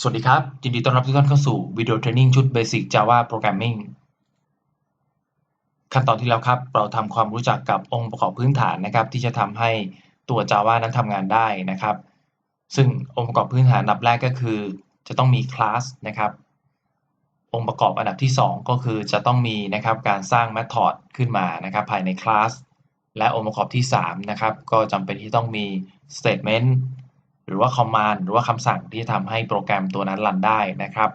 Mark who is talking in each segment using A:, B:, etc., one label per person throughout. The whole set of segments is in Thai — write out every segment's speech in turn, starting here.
A: สวัสดีครับ ยินดีต้อนรับทุกท่านเข้าสู่วิดีโอเทรนนิ่งชุด Basic Java Programming ขั้นตอนที่แล้วครับ เราทำความรู้จักกับองค์ประกอบพื้นฐานนะครับ ที่จะทำให้ตัว Java นั้นทำงานได้นะครับ ซึ่งองค์ประกอบพื้นฐานอันดับแรกก็คือ จะต้องมีคลาสนะครับ องค์ประกอบอันดับที่ 2 ก็คือจะต้องมีนะครับการสร้าง method ขึ้นมานะครับ ภายในคลาสและองค์ประกอบที่3นะครับก็จำเป็นที่ต้องมี statement หรือว่า command หรือว่าคำสั่งที่จะทำให้โปรแกรมตัวนั้นรันได้นะครับ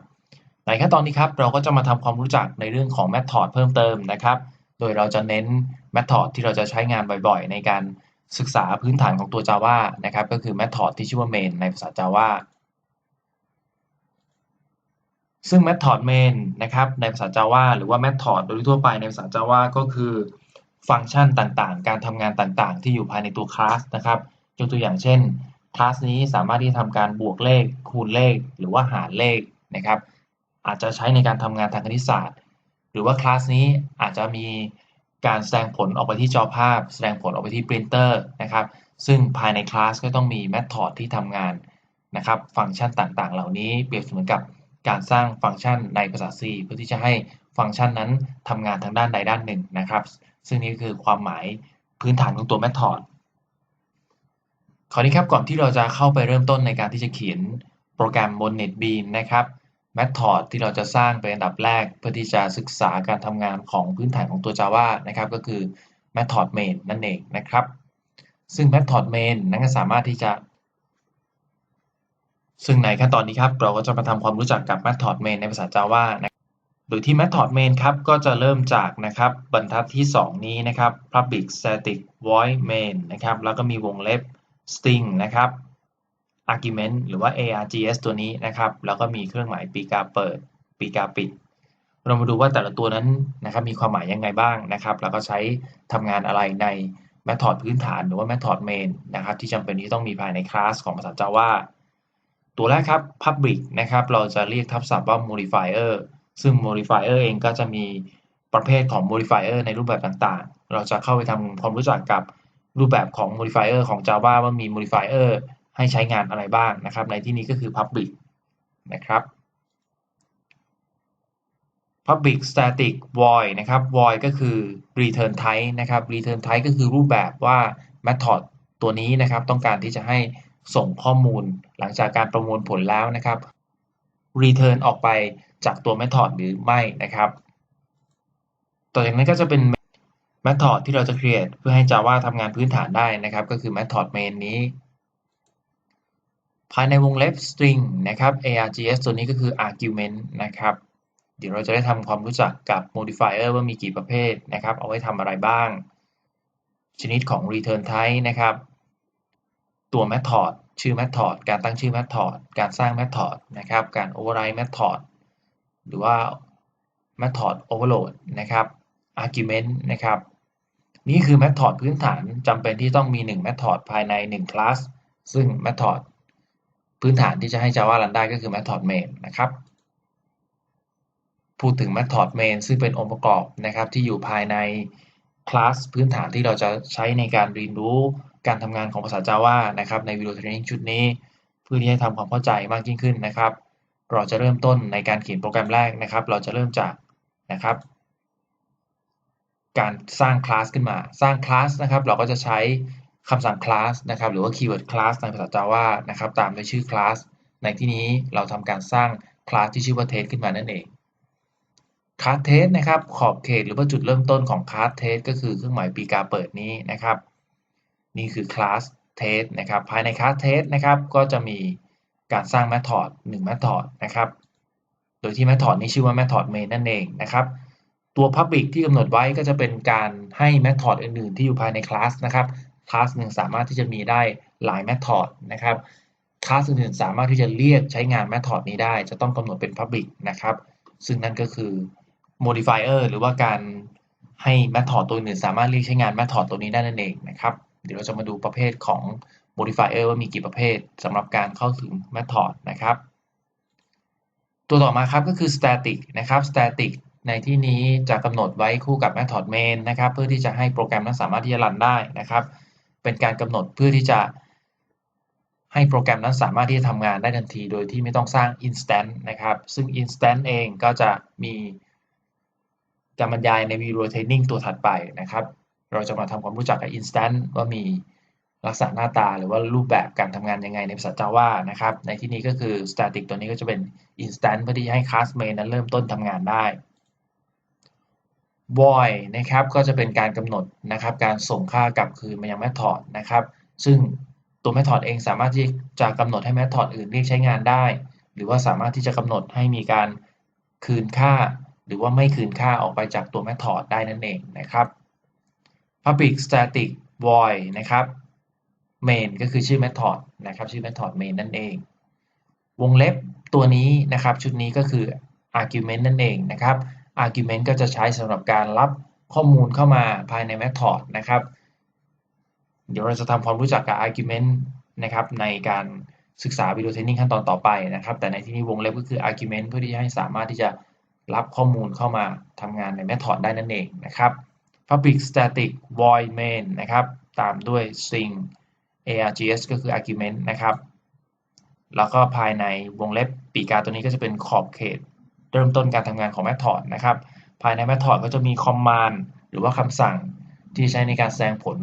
A: ในขั้นตอนนี้ครับเราก็จะมาทำความรู้จักในเรื่องของ method เพิ่มเติมนะครับ โดยเราจะเน้น method ที่เราจะใช้งานบ่อยๆ ในการศึกษาพื้นฐานของตัว Java นะครับ ก็คือ method ที่ชื่อว่า main ในภาษา Java ซึ่ง method main นะครับในภาษา Java หรือว่า method โดยทั่วไปในภาษา Java ก็คือฟังก์ชันต่างๆ การทำงานต่างๆ ที่อยู่ภายในตัวคลาสนะครับยกตัวอย่างเช่น คลาสนี้สามารถที่จะทำการบวกเลข คูณเลข หรือว่าหารเลขนะครับ อาจจะใช้ในการทำงานทางคณิตศาสตร์ หรือว่าคลาสนี้อาจจะมีการแสดงผลออกไปที่จอภาพ แสดงผลออกไปที่ปรินเตอร์นะครับ ซึ่งภายในคลาสก็ต้องมีแมธอดที่ทำงานนะครับ ฟังก์ชันต่างๆ เหล่านี้เปรียบเสมือนกับการสร้างฟังก์ชันในภาษา C เพื่อที่จะให้ฟังก์ชันนั้นทำงานทางด้านใดด้านหนึ่งนะครับ ซึ่งนี่คือความหมายพื้นฐานของตัวแมธอด คราวนี้ครับก่อนที่เราจะเข้าไปเริ่มต้นในการที่จะเขียนโปรแกรมบน NetBeans นะครับ Method ที่เราจะสร้างเป็นอันดับแรก เพื่อที่จะศึกษาการทำงานของพื้นฐานของตัว Java นะครับ ก็คือ Method Main นั่นเองนะครับ ซึ่ง Method Main นั้นก็สามารถที่จะ ซึ่งในขั้นตอนนี้ครับ เราก็จะมาทำความรู้จักกับ Method Main ในภาษา Java นะโดยที่ Method Main ครับก็จะเริ่มจากนะครับบรรทัดที่ 2 นี้นะครับ Public Static Void Main นะครับแล้วก็มีวงเล็บ string นะครับ argument หรือว่า args ตัวนี้นะครับ แล้วก็มีเครื่องหมายปีกาเปิด ปีกาปิด เรามาดูว่าแต่ละตัวนั้นนะครับมีความหมายยังไงบ้างนะครับ แล้วก็ใช้ทำงานอะไรใน method พื้นฐานหรือว่า method main นะครับ ที่จำเป็นที่ต้องมีภายในคลาสของภาษา Java ตัวแรกครับ public นะครับ เราจะเรียกทับศัพท์ว่า modifier ซึ่ง modifier เองก็จะมีประเภทของ modifier ในรูปแบบต่างๆ เราจะเข้าไปทำความรู้จักกับ รูปแบบของ modifier ของ Java ว่ามี modifier ให้ใช้งานอะไรบ้างนะครับ ในที่นี้ก็คือ public นะครับ public static void นะครับ void ก็คือ return type นะครับ return type ก็คือรูปแบบว่า method ตัวนี้นะครับ ต้องการที่จะให้ส่งข้อมูลหลังจากการประมวลผลแล้วนะครับ return ออกไปจากตัว method หรือไม่นะครับ ต่อจากนั้นก็จะเป็น method ที่เราจะ create เพื่อให้ Java ทำงานพื้นฐานได้นะครับ ก็คือ method main นี้ ภายในวงเล็บ string นะครับ args ตัวนี้ก็คือ argument นะครับ เดี๋ยวเราจะได้ทำความรู้จักกับ modifier ว่ามีกี่ประเภทนะครับ เอาไว้ทำอะไรบ้าง ชนิดของ return type นะครับ ตัว method ชื่อ method การตั้งชื่อ method การสร้าง method นะครับ การ override method หรือว่า method overload นะครับ argument นะครับ นี่คือ method พื้นฐานจำเป็นที่ต้องมี1 method ภายใน1 class ซึ่ง method พื้นฐานที่จะให้ Java รันได้ก็คือ method main นะครับ พูดถึง method main ซึ่งเป็นองค์ประกอบนะครับที่อยู่ภายในคลาสพื้นฐานที่เราจะใช้ในการเรียนรู้การทำงานของภาษา Java นะครับในวิดีโอเทรนนิ่งชุดนี้ เพื่อที่ให้ทำความเข้าใจมากยิ่งขึ้นนะครับ เราจะเริ่มต้นในการเขียนโปรแกรมแรกนะครับ เราจะเริ่มจากนะครับ การสร้างคลาสขึ้นมา สร้างคลาสนะครับ เราก็จะใช้คำสั่งคลาสนะครับ หรือว่าคีย์เวิร์ดคลาสในภาษา Java นะครับ ตามด้วยชื่อคลาส ในที่นี้เราทำการสร้างคลาสที่ชื่อว่า test ขึ้นมานั่นเองคลาส test นะครับ ขอบเขตหรือว่าจุดเริ่มต้นของคลาส test ก็คือเครื่องหมายปีกาเปิดนี้นะครับ นี่คือคลาส test นะครับ ภายในคลาส test นะครับ ก็จะมีการสร้าง method 1 method นะครับ โดยที่ method นี้ชื่อว่า method main นั่นเองนะครับ ตัว Public ที่กำหนดไว้ก็จะเป็นการให้ Method อื่นๆ ที่อยู่ภายในคลาสนะครับคลาสหนึ่งสามารถที่จะมีได้หลาย Method นะครับคลาสอื่นๆ สามารถที่จะเรียกใช้งาน Method นี้ได้ จะต้องกำหนดเป็น Public นะครับ ซึ่งนั่นก็คือ Modifier หรือว่าการให้ Method ตัวอื่นสามารถเรียกใช้งาน Method ตัวนี้ได้นั่นเองนะครับ เดี๋ยวเราจะมาดูประเภทของ Modifier ว่ามีกี่ประเภทสำหรับการเข้าถึง Method นะครับ ตัวต่อมาครับก็คือ Static นะครับ Static ในที่นี้จะกำหนดไว้คู่กับ method main นะครับ เพื่อที่จะให้โปรแกรมนั้นสามารถที่จะรันได้นะครับ เป็นการกำหนดเพื่อที่จะ ให้โปรแกรมนั้นสามารถที่จะทำงานได้ทันที โดยที่ไม่ต้องสร้าง instance นะครับ ซึ่ง instance เองก็จะมีการบรรยายใน video training ตัวถัดไปนะครับ เราจะมาทำความรู้จักกับ instance ว่ามีลักษณะหน้าตาหรือว่ารูปแบบการทำงานยังไงในภาษา Java นะครับ ในที่นี้ก็คือ static ตัวนี้ก็จะเป็น instance เพื่อที่จะให้ class main นั้นเริ่มต้นทำงานได้ void นะครับก็จะเป็นการกำหนดนะครับการส่งค่ากลับคืนมายัง method นะครับซึ่งตัว method เองสามารถที่จะกำหนดให้ method อื่นเรียกใช้งานได้ หรือว่าสามารถที่จะกำหนดให้มีการคืนค่า หรือว่าไม่คืนค่าออกไปจากตัว method ได้นั่นเองนะครับ public static void นะครับ main ก็คือชื่อ method นะครับชื่อ method main นั่นเอง วงเล็บตัวนี้นะครับชุดนี้ก็คือ argument นั่นเองนะครับ argument ก็จะใช้สำหรับการรับข้อมูลเข้ามาภายใน method นะครับ เดี๋ยวเราจะทำความรู้จักกับ argument นะครับในการศึกษา video training ขั้นตอนต่อไปนะครับ แต่ในที่นี้วงเล็บก็คือ argument เพื่อที่จะให้สามารถที่จะรับข้อมูลเข้ามาทำงานใน method ได้นั่นเองนะครับ public static void main นะครับ ตามด้วย string args ก็คือ argument นะครับ แล้วก็ภายในวงเล็บปีกาตัวนี้ก็จะเป็นขอบเขต เริ่มต้นการทำงานของ method นะครับ ภายใน method ก็จะมี command หรือว่าคำสั่งที่ใช้ในการแสดงผล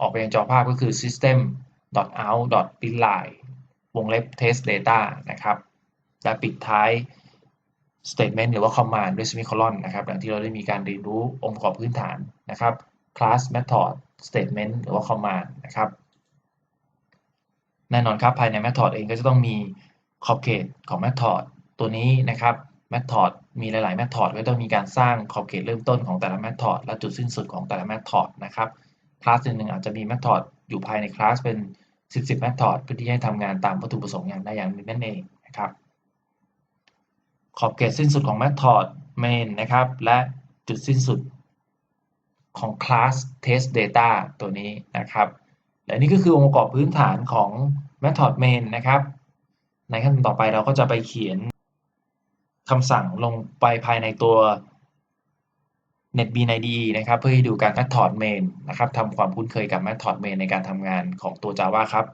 A: ออกไปยังจอภาพก็คือ system out println วงเล็บ test data นะครับ และปิดท้าย statement หรือว่า command ด้วย semicolon นะครับอย่างที่เราได้มีการเรียนรู้องค์ประกอบพื้นฐานนะครับ class method statement หรือว่า command นะครับ แน่นอนครับภายใน method เองก็จะต้องมีขอบเขตของ method ตัวนี้นะครับ method มีหลายๆ method ก็ต้องมีการสร้างขอบเขตเริ่มต้นของแต่ละ method และจุดสิ้นสุดของแต่ละ method นะครับคลาสหนึ่งอาจจะมี method อยู่ภายในคลาสเป็น 10 10 method เพื่อที่ให้ทำงานตามวัตถุประสงค์อย่างใดอย่างหนึ่งนั่นเองนะครับ ขอบเขตสิ้นสุดของ method main นะครับ และจุดสิ้นสุดของ class test data ตัวนี้นะครับ และนี่ก็คือองค์ประกอบพื้นฐานของ method main นะครับ ในขั้นตอนต่อไปเราก็จะไปเขียน คำสั่งลงไปภายในตัว NetBeans IDE นะครับ เพื่อให้ดูการ method main นะครับทำความคุ้นเคยกับ method main ในการทำงานของตัว Java ครับ